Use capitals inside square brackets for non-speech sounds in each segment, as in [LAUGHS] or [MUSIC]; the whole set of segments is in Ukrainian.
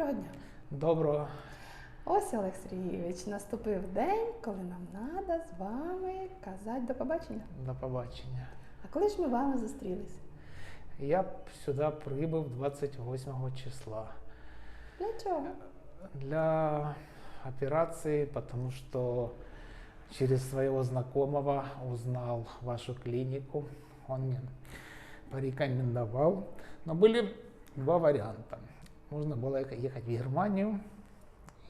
Доброго дня. Доброго. Ось Олег Сергійович, наступив день, коли нам треба з вами казати до побачення. До побачення. А коли ж ми з вами зустрілись? Я сюди прибув 28 числа Для чого? для операции, потому что через своего знакомого узнал вашу клинику. Он мне порекомендовал. Но были два варианта. Можно было ехать в Германию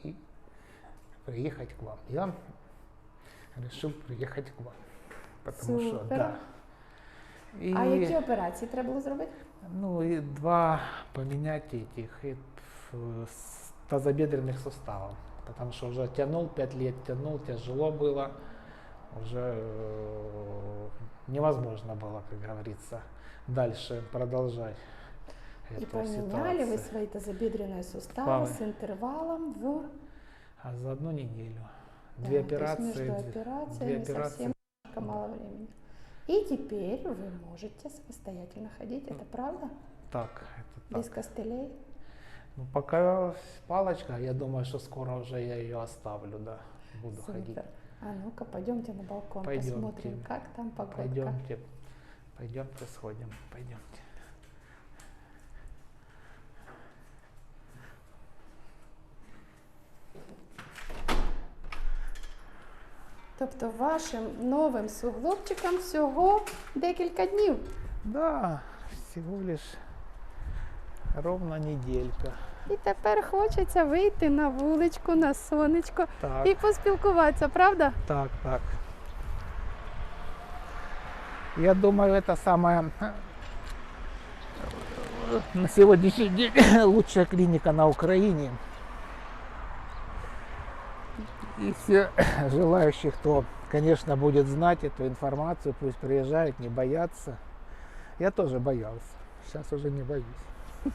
и приехать к вам. Я решил приехать к вам. Потому что, Супер. да. И, А які операції треба було зробити? ну и два поменять этих и, ф- с- тазобедренных суставов. Потому что уже тянул, пять лет тянул, тяжело было. Уже э, невозможно было, как говорится, дальше продолжать І эту поміняли ви ситуацию. свої тазобедрені сустави Павел. з інтервалом в А за одну неделю. Да, Две то есть операции. между две- операциями две операции. совсем мало времени. И теперь вы можете самостоятельно ходить, это правда? Так, это Без так. костылей? Ну, пока палочка, я думаю, что скоро уже я ее оставлю, да. Буду ходить. Супер. А ну-ка, пойдемте на балкон, Пойдемте. посмотрим, как там погодка. Пойдемте, пойдемте сходим, пойдемте. Тобто вашим новим суглобчикам всього декілька днів. Да, всего лишь ровно неделька. І тепер хочеться вийти на вуличку, на сонечко Так, і поспілкуватися, правда? так, так. Я думаю, это самая э, на сегодняшний день [LAUGHS] лучшая клиника на Украине. И все [COUGHS] желающие, кто, конечно, будет знать эту информацию, пусть приезжают, не боятся. Я тоже боялся. Сейчас уже не боюсь. [LAUGHS]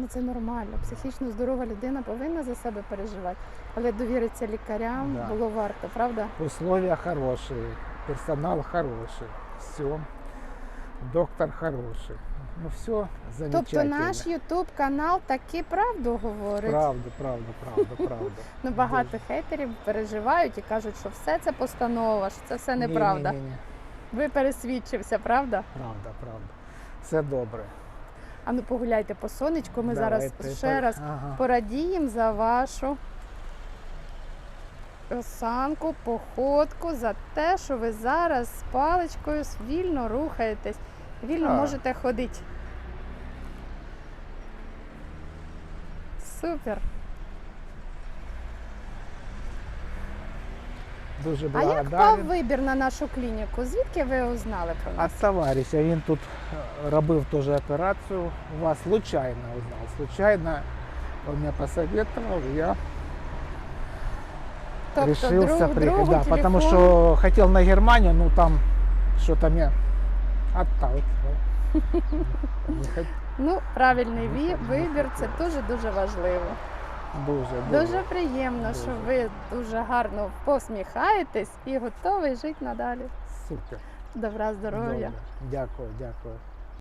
Ну це нормально. Психічно здорова людина повинна за себе переживати, але довіритися лікарям Да. було варто, правда? Условия хорошие, персонал хороший, все. Доктор хороший. Ну все замечательно. Тобто наш Ютуб канал таки правду говорить. Правда, правда, правда, правда. [LAUGHS] Ну багато хейтерів переживають і кажуть, що все це постанова, що це все неправда. ні, ні, ні. Ви пересвідчився, правда? Правда, правда. Все добре. А ну погуляйте по сонечку. Ми зараз Давайте, ще так, раз ага. порадіємо за вашу осанку, походку, за те, що ви зараз з паличкою вільно рухаєтесь, вільно Так. можете ходити. Супер. Дуже А як пав благодарен. вибір на нашу клініку? Звідки ви узнали про нас? От товариша, він тут е, робив теж операцію. Вас случайно узнал. Случайно он мне посоветовал, я Тобто решился друг приехать. другу Да, потому телефон. что хотел на Германию, ну там что-то меня отталкивало. [LAUGHS] Ну, правильний вибір це дуже дуже важливо. Дуже, Дуже приємно, що ви дуже гарно посміхаєтесь і готові жити надалі. Супер. Добра здоров'я. Дякую, дякую.